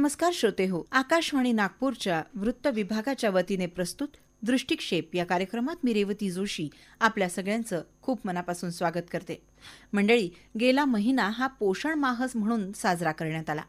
नमस्कार श्रोते हो आकाशवाणी नागपूरच्या वृत्त विभागाच्या वतीने प्रस्तुत दृष्टिक्षेप या कार्यक्रमात मी रेवती जोशी आपल्या सगळ्यांचं खूप मनापासून स्वागत करते. मंडळी गेला महिना हा पोषण माहस म्हणून साजरा करण्यात आला.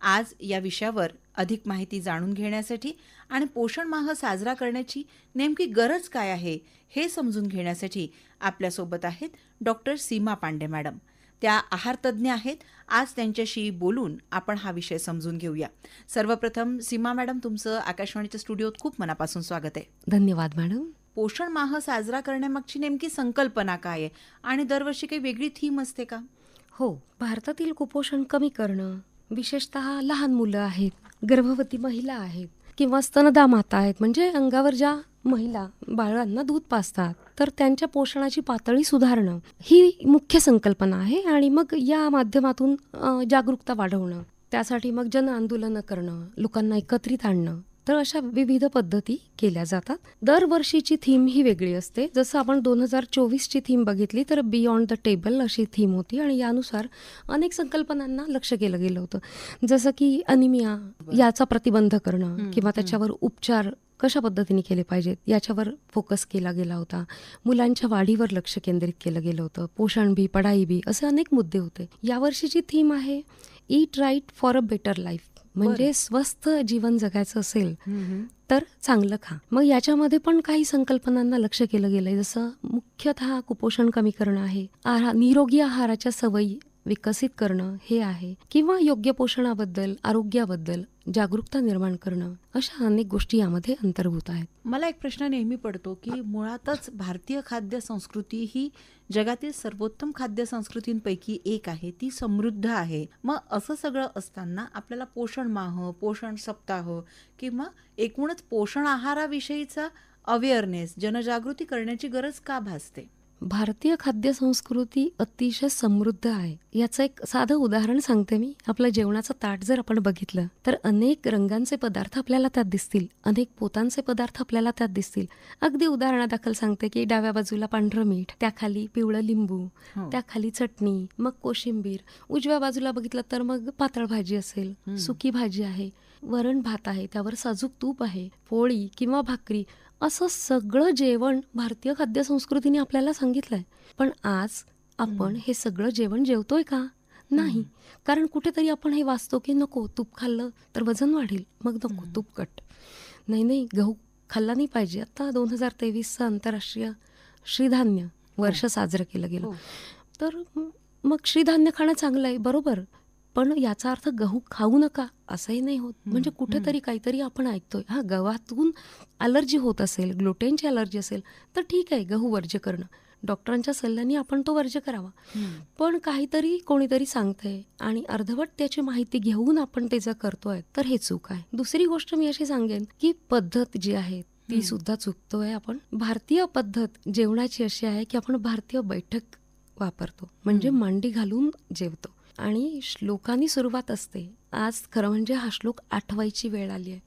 आज या विषयावर अधिक माहिती जाणून घेण्यासाठी आणि पोषण माह साजरा करण्याची नेमकी गरज काय आहे हे समजून घेण्यासाठी आपल्यासोबत आहेत डॉक्टर सीमा पांडे मॅडम. त्या आहारतज्ज्ञ आहेत. आज त्यांच्याशी बोलून आपण हा विषय समजून घेऊया. सर्वप्रथम सीमा मॅडम तुमचं आकाशवाणीच्या स्टुडिओत खूप मनापासून स्वागत आहे. धन्यवाद मॅडम. पोषण माह साजरा करण्यामागची नेमकी संकल्पना काय आहे? आणि दरवर्षी काही वेगळी थीम असते का? हो भारतातील कुपोषण कमी करणं विशेषतः लहान मुलं आहेत गर्भवती महिला आहेत किंवा स्तनदा माता आहेत म्हणजे अंगावर ज्या महिला बाळांना दूध पाजतात तर त्यांच्या पोषणाची पातळी सुधारणं ही मुख्य संकल्पना आहे. आणि मग या माध्यमातून जागरूकता वाढवणं त्यासाठी मग जन आंदोलनं करणं लोकांना एकत्रित आणणं तर अशा विविध पद्धती केल्या जातात. दरवर्षीची थीम ही वेगळी असते. जसं आपण दोन हजार चोवीसची थीम बघितली तर बियॉन्ड द टेबल अशी थीम होती आणि यानुसार अनेक संकल्पनांना लक्ष केलं गेलं होतं. जसं की अनिमिया याचा प्रतिबंध करणं किंवा त्याच्यावर उपचार कशा पद्धतीने केले पाहिजेत याच्यावर फोकस केला गेला होता. मुलांच्या वाढीवर लक्ष केंद्रित केलं गेलं होतं. पोषण बी पढाई बी असे अनेक मुद्दे होते. यावर्षीची थीम आहे eat right for a better life म्हणजे स्वस्थ जीवन जगायचं असेल तर चांगलं खा. मग याच्यामध्ये पण काही संकल्पनांना लक्ष केलं गेलंय जसं मुख्यतः कुपोषण कमी करणं आहे आहार निरोगी आहाराच्या सवयी विकसित करणं हे आहे किंवा योग्य पोषणाबद्दल आरोग्याबद्दल जागरूकता निर्माण करणं अशा अनेक गोष्टी यामध्ये अंतर्भूत आहेत. मला एक प्रश्न नेहमी पडतो की मुळातच भारतीय खाद्य संस्कृती ही जगातील सर्वोत्तम खाद्य संस्कृतींपैकी एक आहे. ती समृद्ध आहे. मग असं सगळं असताना आपल्याला पोषण माह पोषण सप्ताह किंवा एकूणच पोषण आहाराविषयीचा अवेअरनेस जनजागृती करण्याची गरज का भासते? भारतीय खाद्य संस्कृती अतिशय समृद्ध आहे. याचं एक साधं उदाहरण सांगते मी. आपलं जेवणाचं ताट जर आपण बघितलं तर अनेक रंगांचे पदार्थ आपल्याला त्यात दिसतील. अनेक पोतांचे पदार्थ आपल्याला त्यात दिसतील. अगदी उदाहरणादाखल सांगते की डाव्या बाजूला पांढरं मीठ त्याखाली पिवळं लिंबू हो. त्याखाली चटणी मग कोशिंबीर. उजव्या बाजूला बघितलं तर मग पातळ भाजी असेल. सुकी भाजी आहे वरण भात आहे त्यावर साजूक तूप आहे पोळी किंवा भाकरी. असं सगळं जेवण भारतीय खाद्य संस्कृतीने आपल्याला सांगितलंय. पण आज आपण हे सगळं जेवण जेवतोय का? नाही. कारण कुठेतरी आपण हे वाचतो की नको तूप खाल्लं तर वजन वाढेल मग नको तूप कट. नाही नाही गहू खाल्ला नाही पाहिजे. आता दोन हजार तेवीसचं आंतरराष्ट्रीय श्रीधान्य वर्ष साजरं केलं गेलं. हो. तर मग श्रीधान्य खाणं चांगलं आहे बरोबर. पण याचा अर्थ गहू खाऊ नका असंही नाही होत. म्हणजे कुठेतरी काहीतरी आपण ऐकतोय. हा गव्हातून अलर्जी होत असेल ग्लुटेनची अलर्जी असेल तर ठीक आहे गहू वर्ज्य करणं. डॉक्टरांच्या सल्ल्याने आपण तो वर्ज्य करावा. पण काहीतरी कोणीतरी सांगतंय आणि अर्धवट त्याची माहिती घेऊन आपण ते जर करतोय तर हे चूक आहे. दुसरी गोष्ट मी अशी सांगेन की पद्धत जी आहे ती सुद्धा चुकतोय आपण. भारतीय पद्धत जेवणाची अशी आहे की आपण भारतीय बैठक वापरतो. म्हणजे मांडी घालून जेवतो. आणि श्लोकानी सुरुवात असते. आज खरं म्हणजे हा श्लोक आठवायची वेळ आली आहे.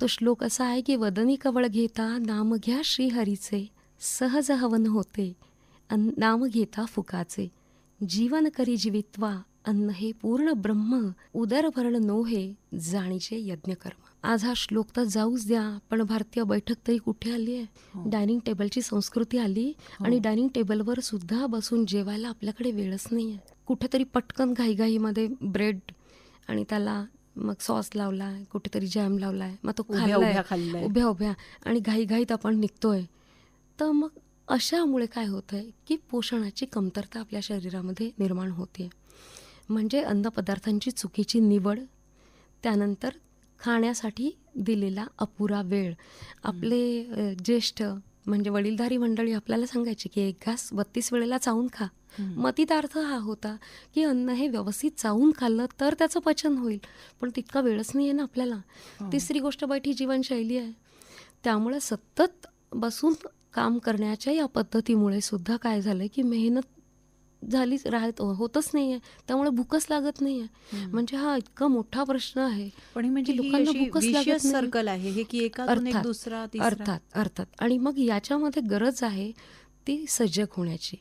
तो श्लोक असा आहे की वदनी कवळ घेता नाम घ्या श्रीहरीचे सहज हवन होते अन नाम घेता फुकाचे. जीवन करी जीवित्वा अन्न हे पूर्ण ब्रह्म उदर भरण नोहे जाणीचे यज्ञ कर्म. आज हा श्लोक तर जाऊच द्या पण भारतीय बैठक तरी कुठे आली हो. आहे डायनिंग टेबलची संस्कृती आली आणि डायनिंग टेबलवर सुद्धा बसून जेवायला आपल्याकडे वेळच नाही आहे कुठेतरी पटकन घाईघाईमध्ये ब्रेड आणि त्याला मग सॉस लावलाय कुठेतरी जॅम लावलाय. मग तो खाल्लाय. उभ्या. उभ्या आणि घाईघाईत आपण निघतोय. तर मग अशामुळे काय होतंय की पोषणाची कमतरता आपल्या शरीरामध्ये निर्माण होते. म्हणजे अन्नपदार्थांची चुकीची निवड त्यानंतर खाण्यासाठी दिलेला अपुरा वेळ. आपले ज्येष्ठ म्हणजे वडीलधारी मंडळी आपल्याला सांगायची की एक घास बत्तीस वेळेला चावून खा. मतीत अर्थ हा होता की अन्न हे व्यवस्थित चावून खाल्लं तर त्याचं पचन होईल. पण तितका वेळच नाही आहे ना आपल्याला. तिसरी गोष्ट बैठी जीवनशैली आहे. त्यामुळे सतत बसून काम करण्याच्या या पद्धतीमुळे सुद्धा काय झालंय की मेहनत झालीच राहत होतच नाहीये. त्यामुळे भूकच लागत नाहीये. म्हणजे हा इतका मोठा प्रश्न आहे पण म्हणजे लोकांना भूकच लागत. सर्कल आहे. हे की एक अर्थात, दुसरा तिसरा. अर्थात अर्थात. आणि मग याच्यामध्ये गरज आहे ती सजग होण्याची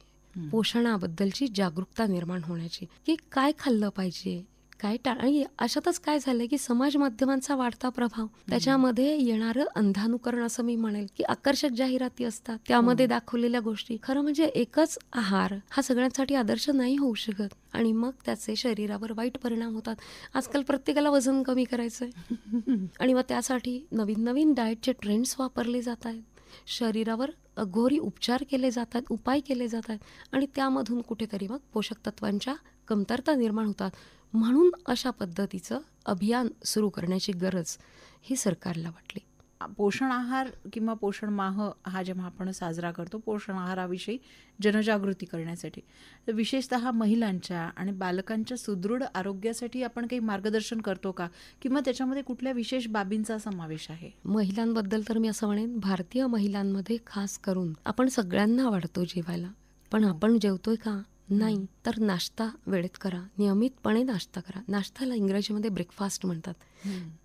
पोषणाबद्दलची जागरूकता निर्माण होण्याची. की काय खाल्लं पाहिजे? काय टाळ आणि अशातच काय झालंय की समाज माध्यमांचा वाढता प्रभाव त्याच्यामध्ये येणारं अंधानुकरण असं मी म्हणेल की आकर्षक जाहिराती असतात. त्यामध्ये दाखवलेल्या गोष्टी. खरं म्हणजे एकच आहार हा सगळ्यांसाठी आदर्श नाही होऊ शकत. आणि मग त्याचे शरीरावर वाईट परिणाम होतात. आजकाल प्रत्येकाला वजन कमी करायचंय. आणि मग त्यासाठी नवीन नवीन डाएटचे ट्रेंड्स वापरले जात आहेत. शरीरावर अघोरी उपचार केले जातात उपाय केले जातात आणि त्यामधून कुठेतरी मग पोषक तत्वांच्या कमतरता निर्माण होतात. म्हणून अशा पद्धतीचं अभियान सुरू करण्याची गरज ही सरकारला वाटली. पोषण आहार किंवा पोषण माह हा जेव्हा आपण साजरा करतो पोषण आहाराविषयी जनजागृती करण्यासाठी. तर विशेषतः महिलांच्या आणि बालकांच्या सुदृढ आरोग्यासाठी आपण काही मार्गदर्शन करतो का? किंवा त्याच्यामध्ये कुठल्या विशेष बाबींचा समावेश आहे? महिलांबद्दल तर मी असं म्हणेन भारतीय महिलांमध्ये खास करून आपण सगळ्यांना आवडतो जेवायला. पण आपण जेवतोय का? नाही तर नाश्ता वेळेत करा. नियमितपणे नाश्ता करा. नाश्त्याला इंग्रजीमध्ये ब्रेकफास्ट म्हणतात.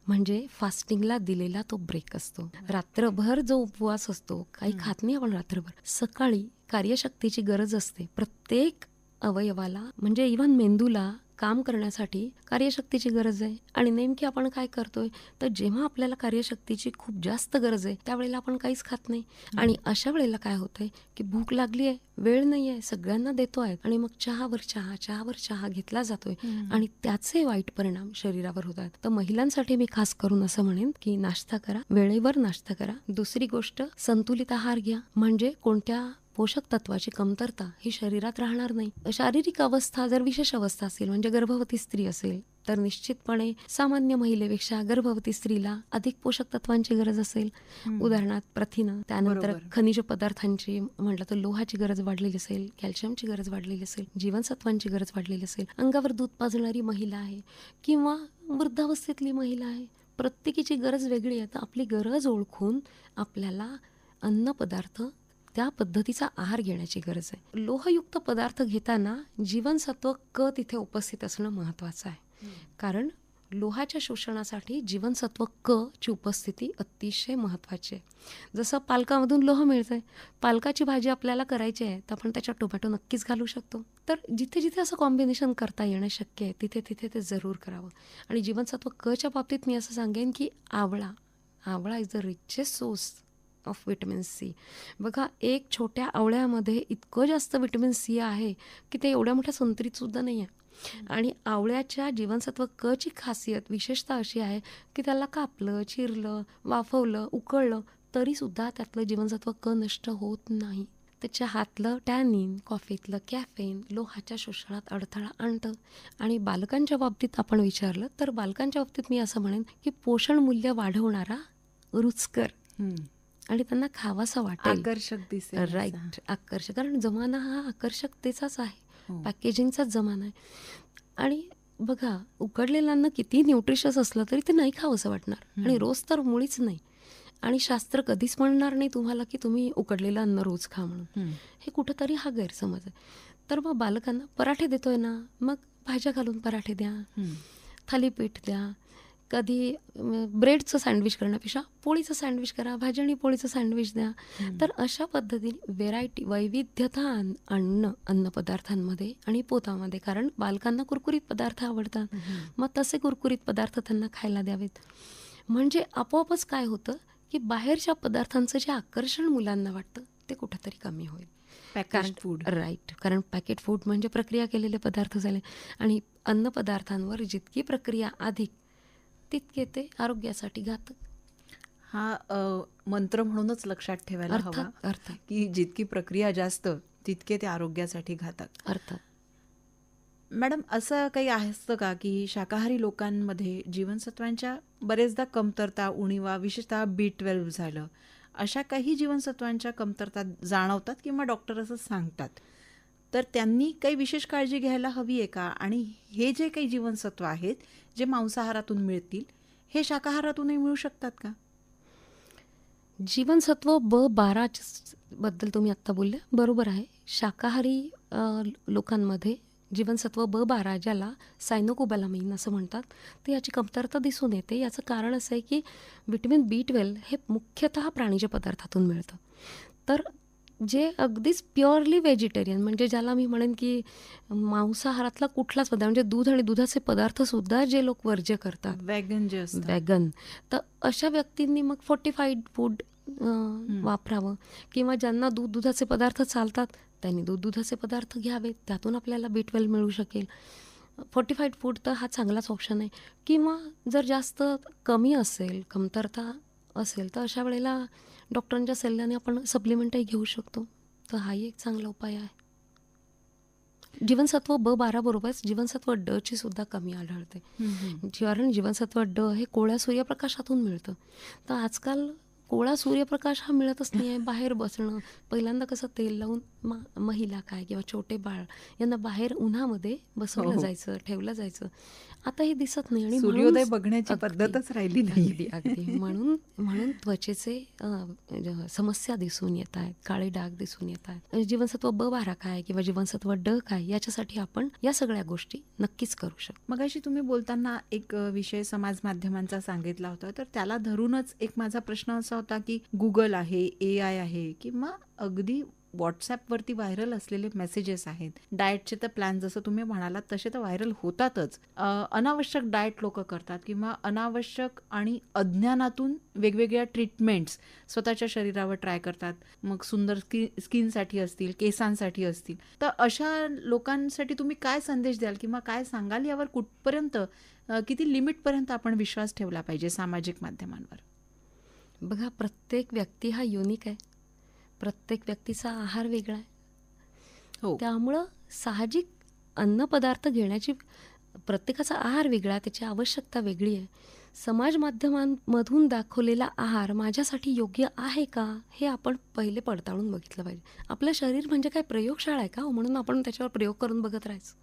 म्हणजे फास्टिंगला दिलेला तो ब्रेक असतो. रात्रभर जो उपवास असतो काही खात नाही आपण रात्रभर. सकाळी कार्यशक्तीची गरज असते. प्रत्येक अवयवाला म्हणजे इव्हन मेंदूला काम करण्यासाठी कार्यशक्तीची गरज आहे. आणि नेमकी आपण काय करतोय? तर जेव्हा आपल्याला कार्यशक्तीची खूप जास्त गरज आहे त्यावेळेला आपण काहीच खात नाही. आणि अशा वेळेला काय होतंय की भूक लागली आहे वेळ नाही आहे सगळ्यांना देतो आहे. आणि मग चहावर चहा चहावर चहा घेतला जातोय. आणि त्याचे वाईट परिणाम शरीरावर होतात तर महिलांसाठी मी खास करून असं म्हणेन की नाश्ता करा वेळेवर नाश्ता करा. दुसरी गोष्ट संतुलित आहार घ्या. म्हणजे कोणत्या पोषक तत्वाची कमतरता ही शरीरात राहणार नाही. शारीरिक अवस्था जर विशेष अवस्था असेल म्हणजे गर्भवती स्त्री असेल तर निश्चितपणे सामान्य महिलेपेक्षा गर्भवती स्त्रीला अधिक पोषक तत्वांची गरज असेल. उदाहरणार्थ प्रथिनं त्यानंतर. खनिज पदार्थांची म्हटलं तर लोहाची गरज वाढलेली असेल कॅल्शियमची गरज वाढलेली असेल जीवनसत्वांची गरज वाढलेली असेल अंगावर दूध पाजणारी महिला आहे किंवा वृद्धावस्थेतली महिला आहे प्रत्येकीची गरज वेगळी आहे. तर आपली गरज ओळखून आपल्याला अन्न पदार्थ त्या पद्धतीचा आहार घेण्याची गरज आहे. लोहयुक्त पदार्थ घेताना जीवनसत्व क तिथे उपस्थित असणं महत्वाचं आहे. कारण लोहाच्या शोषणासाठी जीवनसत्व क ची उपस्थिती अतिशय महत्त्वाची आहे. जसं पालकामधून लोह मिळतंय पालकाची भाजी आपल्याला करायची आहे तर आपण त्याच्यात टोमॅटो नक्कीच घालू शकतो. तर जिथे जिथे असं कॉम्बिनेशन करता येणं शक्य आहे तिथे तिथे ते जरूर करावं. आणि जीवनसत्व क च्या बाबतीत मी असं सांगेन की आवळा awla is the richest source of vitamin C बघा एक छोट्या आवळ्यामध्ये इतकं जास्त विटॅमिन सी आहे की ते एवढ्या मोठ्या संत्रीतसुद्धा नाही आहे आणि आवळ्याच्या जीवनसत्व क ची खासियत विशेषतः अशी आहे की त्याला कापलं चिरलं वाफवलं उकळलं तरीसुद्धा त्यातलं जीवनसत्व क नष्ट होत नाही. त्याच्या हातलं टॅनिन कॉफीतलं कॅफेन लोहाच्या शोषणात अडथळा आणतं. आणि बालकांच्या बाबतीत आपण विचारलं तर बालकांच्या बाबतीत मी असं म्हणेन की पोषण मूल्य वाढवणारा रुचकर. आणि त्यांना खावासा वाटेल. आकर्षक दिसेल. राईट आकर्षक. कारण जमाना हा आकर्षकतेचाच आहे. हो. पॅकेजिंगचाच जमाना आहे. आणि बघा उकडलेलं अन्न किती न्यूट्रिशियस असलं तरी ते नाही खावंसं वाटणार. आणि रोज तर मुळीच नाही. आणि शास्त्र कधीच म्हणणार नाही तुम्हाला की तुम्ही उकडलेलं अन्न रोज खा म्हणून. हे कुठंतरी हा गैरसमज आहे. तर मग बालकांना पराठे देतोय ना मग भाज्या घालून पराठे द्या. थालीपीठ द्या. कधी ब्रेडचं सँडविच करण्यापेक्षा पोळीचं सँडविच करा भाजी आणि पोळीचं सँडविच द्या. तर अशा पद्धतीने व्हेरायटी वैविध्यता आण- आणणं अन्नपदार्थांमध्ये आणि पोतामध्ये. कारण बालकांना कुरकुरीत पदार्थ आवडतात. मग तसे कुरकुरीत पदार्थ त्यांना खायला द्यावेत. म्हणजे आपोआपच काय होतं की बाहेरच्या पदार्थांचं जे आकर्षण मुलांना वाटतं ते कुठंतरी कमी होईल. पॅकेज फूड राईट कारण पॅकेट फूड म्हणजे प्रक्रिया केलेले पदार्थ झाले. आणि अन्नपदार्थांवर जितकी प्रक्रिया अधिक तितके ते आरोग्यासाठी घातक. हा मंत्र म्हणूनच लक्षात ठेवायला हवा अर्थात. की जितकी प्रक्रिया जास्त तितके ते आरोग्यासाठी घातक. अर्थात. मॅडम असं काही असतं का की शाकाहारी लोकांमध्ये जीवनसत्वांच्या बरेचदा कमतरता उणीवा विशेषतः बी ट्वेल्व झालं अशा काही जीवनसत्वांच्या कमतरता जाणवतात किंवा डॉक्टर असं सांगतात? तर त्यांनी काही विशेष काळजी घ्यायला हवी आहे का? आणि हे जे काही जीवनसत्व आहेत जे मांसाहारातून मिळतील हे शाकाहारातूनही मिळू शकतात का? जीवनसत्व ब बारा बद्दल तुम्ही आत्ता बोलले बरोबर आहे. शाकाहारी लोकांमध्ये जीवनसत्व ब बारा ज्याला सायनोकोबॅलामिन असं म्हणतात ते याची कमतरता दिसून येते. याचं कारण असं आहे की विटॅमिन बी ट्वेल्व हे मुख्यतः प्राणीच्या पदार्थातून मिळतं. तर जे अगदीच प्युअरली व्हेजिटेरियन म्हणजे ज्याला मी म्हणेन की मांसाहारातला कुठलाच पदार्थ म्हणजे दूध आणि दुधाचे पदार्थ सुद्धा जे लोक वर्ज्य करतात. वॅगन जे वॅगन तर अशा व्यक्तींनी मग फोर्टिफाईड फूड वापरावं. किंवा ज्यांना दूध दुधाचे पदार्थ चालतात त्यांनी दूध दुधाचे पदार्थ घ्यावेत. त्यातून आपल्याला बी ट्वेल्व मिळू शकेल. फोर्टिफाईड फूड तर हा चांगलाच ऑप्शन आहे. किंवा जर जास्त कमी असेल कमतरता असेल तर अशा वेळेला डॉक्टरांच्या सल्ल्याने आपण सप्लिमेंटही घेऊ शकतो. तर हाही एक चांगला उपाय आहे. जीवनसत्व ब बारा बरोबरच जीवनसत्व ड ची सुद्धा कमी आढळते. कारण जीवनसत्व ड हे कोवळ्या सूर्यप्रकाशातून मिळतं. तर आजकाल कोवळा सूर्यप्रकाश हा मिळतच नाही आहे. बाहेर बसणं पहिल्यांदा कसं तेल लावून मा महिला काय किंवा छोटे बाळ यांना बाहेर उन्हामध्ये बसवलं हो. जायचं ठेवलं जायचं. आता हे दिसत नाही आणि सूर्योदय बघण्याची पद्धतच राहिली नाही. अगदी. म्हणून म्हणून त्वचेचे अ, ज- समस्या दिसून येत आहेत काळे डाग दिसून येत आहेत. आणि जीवनसत्व ब बारा काय किंवा जीवनसत्व ड काय याच्यासाठी आपण या सगळ्या गोष्टी नक्कीच करू शकतो. मगाशी तुम्ही बोलताना एक विषय समाज माध्यमांचा सांगितला होता. तर त्याला धरूनच एक माझा प्रश्न असा होता की गुगल आहे ए आय आहे किंवा अगदी व्हॉट्सॲपवरती व्हायरल असलेले मेसेजेस आहेत. डाएटचे तर प्लॅन जसं तुम्ही म्हणालात तसे तर व्हायरल होतातच. अनावश्यक डाएट लोक करतात किंवा अनावश्यक आणि अज्ञानातून वेगवेगळ्या ट्रीटमेंट्स स्वतःच्या शरीरावर ट्राय करतात. मग सुंदर स्की स्किनसाठी असतील केसांसाठी असतील. तर अशा लोकांसाठी तुम्ही काय संदेश द्याल किंवा काय सांगाल यावर कुठपर्यंत किती लिमिटपर्यंत आपण विश्वास ठेवला पाहिजे सामाजिक माध्यमांवर? बघा प्रत्येक व्यक्ती हा युनिक आहे. प्रत्येक व्यक्तीचा आहार वेगळा आहे. हो. त्यामुळं साहजिक अन्नपदार्थ घेण्याची प्रत्येकाचा आहार वेगळा आहे, त्याची आवश्यकता वेगळी आहे. समाज माध्यमांमधून दाखवलेला आहार माझ्यासाठी योग्य आहे का हे आपण पहिले पडताळून बघितलं पाहिजे. आपलं शरीर म्हणजे काय प्रयोगशाळा आहे का हो, म्हणून आपण त्याच्यावर प्रयोग करून बघत राहायचं.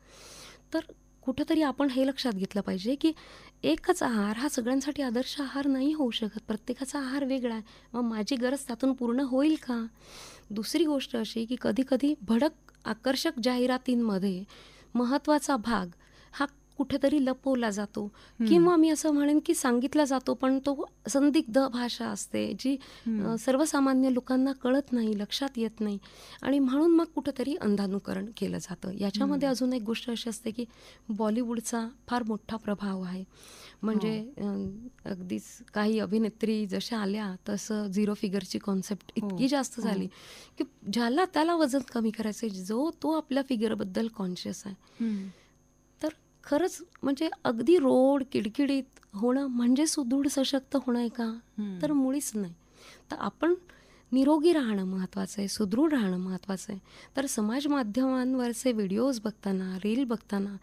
तर कुठंतरी आपण हे लक्षात घेतलं पाहिजे की एकच आहार हा सगळ्यांसाठी आदर्श आहार नाही होऊ शकत. प्रत्येकाचा आहार वेगळा आहे. मग माझी गरज त्यातून पूर्ण होईल का? दुसरी गोष्ट अशी की कधीकधी भडक आकर्षक जाहिरातींमध्ये महत्त्वाचा भाग हा कुठेतरी लपवला जातो. किंवा मी असं म्हणेन की सांगितला जातो पण तो संदिग्ध भाषा असते जी सर्वसामान्य लोकांना कळत नाही लक्षात येत नाही. आणि म्हणून मग कुठंतरी अंधानुकरण केलं जातं. याच्यामध्ये अजून एक गोष्ट अशी असते की बॉलिवूडचा फार मोठा प्रभाव आहे. म्हणजे हो. अगदीच काही अभिनेत्री जशा आल्या तसं झिरो फिगरची कॉन्सेप्ट इतकी जास्त हो. झाली की ज्याला त्याला वजन कमी करायचं जो तो आपल्या फिगरबद्दल कॉन्शियस आहे. खरंच म्हणजे अगदी रोड किडकिडीत होणं म्हणजे सुदृढ सशक्त होणं आहे का. तर मुळीच नाही. तर आपण निरोगी राहणं महत्त्वाचं आहे सुदृढ राहणं महत्त्वाचं आहे. तर समाज माध्यमांवरचे व्हिडिओज बघताना रील बघताना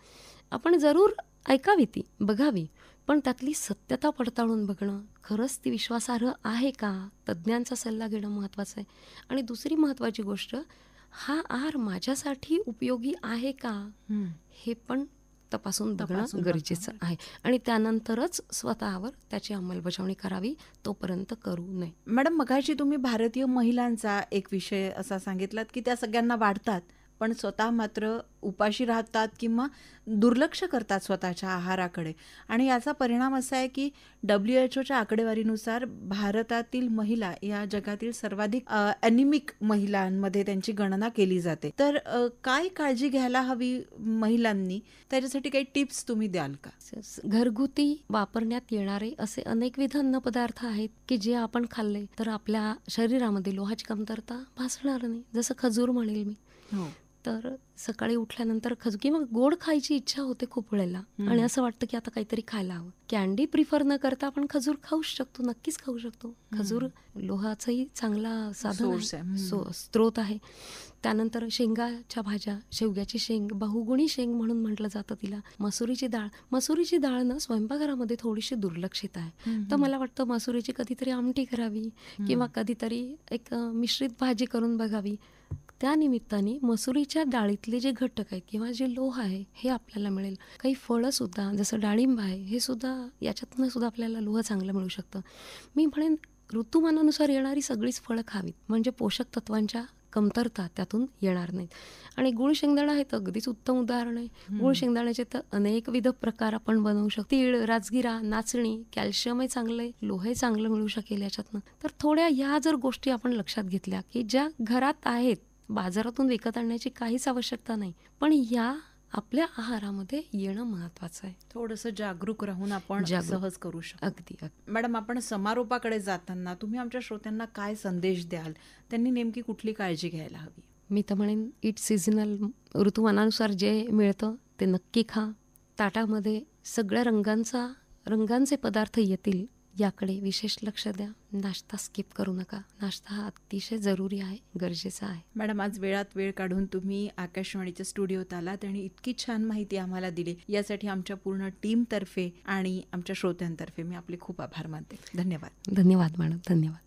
आपण जरूर ऐकावी ती बघावी. पण त्यातली सत्यता पडताळून बघणं खरंच ती विश्वासार्ह आहे का? तज्ज्ञांचा सल्ला घेणं महत्त्वाचं आहे. आणि दुसरी महत्त्वाची गोष्ट हा आहार माझ्यासाठी उपयोगी आहे का. हे पण तपासून बघणं गरजेचं आहे. आणि त्यानंतरच स्वतःवर त्याची अंमलबजावणी करावी तोपर्यंत करू नये. मॅडम मगाशी तुम्ही भारतीय महिलांचा एक विषय असा सांगितलात की त्या सगळ्यांना वाढतात. पण स्वतः मात्र उपाशी राहतात किंवा दुर्लक्ष करतात स्वतःच्या आहाराकडे. आणि याचा परिणाम असा आहे की डब्ल्यू एच ओच्या आकडेवारीनुसार भारतातील महिला या जगातील सर्वाधिक अॅनिमिक महिलांमध्ये त्यांची गणना केली जाते. तर काय काळजी घ्यायला हवी महिलांनी? त्याच्यासाठी काही टिप्स तुम्ही द्याल का? घरगुती वापरण्यात येणारे असे अनेकविध अन्नपदार्थ आहेत की जे आपण खाल्ले तर आपल्या शरीरामध्ये लोहाची कमतरता भासणार नाही. जसं खजूर म्हणेल मी. हो. तर सकाळी उठल्यानंतर खजूर किंवा गोड खायची इच्छा होते खूप वेळेला. आणि असं वाटतं की आता काहीतरी खायला हवं. कॅन्डी प्रिफर न करता आपण खजूर खाऊच शकतो नक्कीच खाऊ शकतो. खजूर लोहाचाही चांगला साधन Source आहे. त्यानंतर शेंगाच्या भाज्या शेवग्याची शेंग बहुगुणी शेंग म्हणून म्हटलं जातं तिला. मसुरीची डाळ. मसुरीची डाळ ना स्वयंपाकघरामध्ये थोडीशी दुर्लक्षित आहे. तर मला वाटतं मसुरीची कधीतरी आमटी करावी किंवा कधीतरी एक मिश्रित भाजी करून बघावी. त्या निमित्ताने मसुरीच्या डाळीतले जे घटक आहेत किंवा जे लोह आहे हे आपल्याला मिळेल. काही फळं सुद्धा जसं डाळिंब आहे हे सुद्धा याच्यातनं सुद्धा आपल्याला लोह चांगलं मिळू शकतं. मी म्हणेन ऋतुमानानुसार येणारी सगळीच फळं खावीत. म्हणजे पोषक तत्वांच्या कमतरता त्यातून येणार नाहीत. आणि गुळ शेंगदाणा हे तर अगदीच उत्तम उदाहरण आहे. गुळ शेंगदाण्याचे तर अनेकविध प्रकार आपण बनवू शकतो. तीळ राजगिरा नाचणी कॅल्शियमही चांगलं आहे लोहही चांगलं मिळू शकेल याच्यातनं. तर थोड्या ह्या जर गोष्टी आपण लक्षात घेतल्या की ज्या घरात आहेत बाजारातून विकत आणण्याची काहीच आवश्यकता नाही. पण या आपल्या आहारामध्ये येणं महत्वाचं आहे. थोडंसं जागरूक राहून आपण. सहज करू शकतो अगदी मॅडम आपण समारोपाकडे जाताना तुम्ही आमच्या श्रोत्यांना काय संदेश द्याल? त्यांनी नेमकी कुठली काळजी घ्यायला हवी? मी तर म्हणेन इट सिजनल ऋतुमानानुसार जे मिळतं ते नक्की खा. ताटामध्ये सगळ्या रंगांचा रंगांचे पदार्थ येतील. याकडे विशेष लक्ष द्या. नाश्ता स्किप करू नका. नाश्ता हा अतिशय जरुरी आहे गरजेचा आहे. मॅडम आज वेळात वेळ काढून तुम्ही आकाशवाणीच्या स्टुडिओत आलात आणि इतकी छान माहिती आम्हाला दिली. यासाठी आमच्या पूर्ण टीम तर्फे आणि आमच्या श्रोत्यांतर्फे मी आपले खूप आभार मानते. धन्यवाद. धन्यवाद मॅडम धन्यवाद.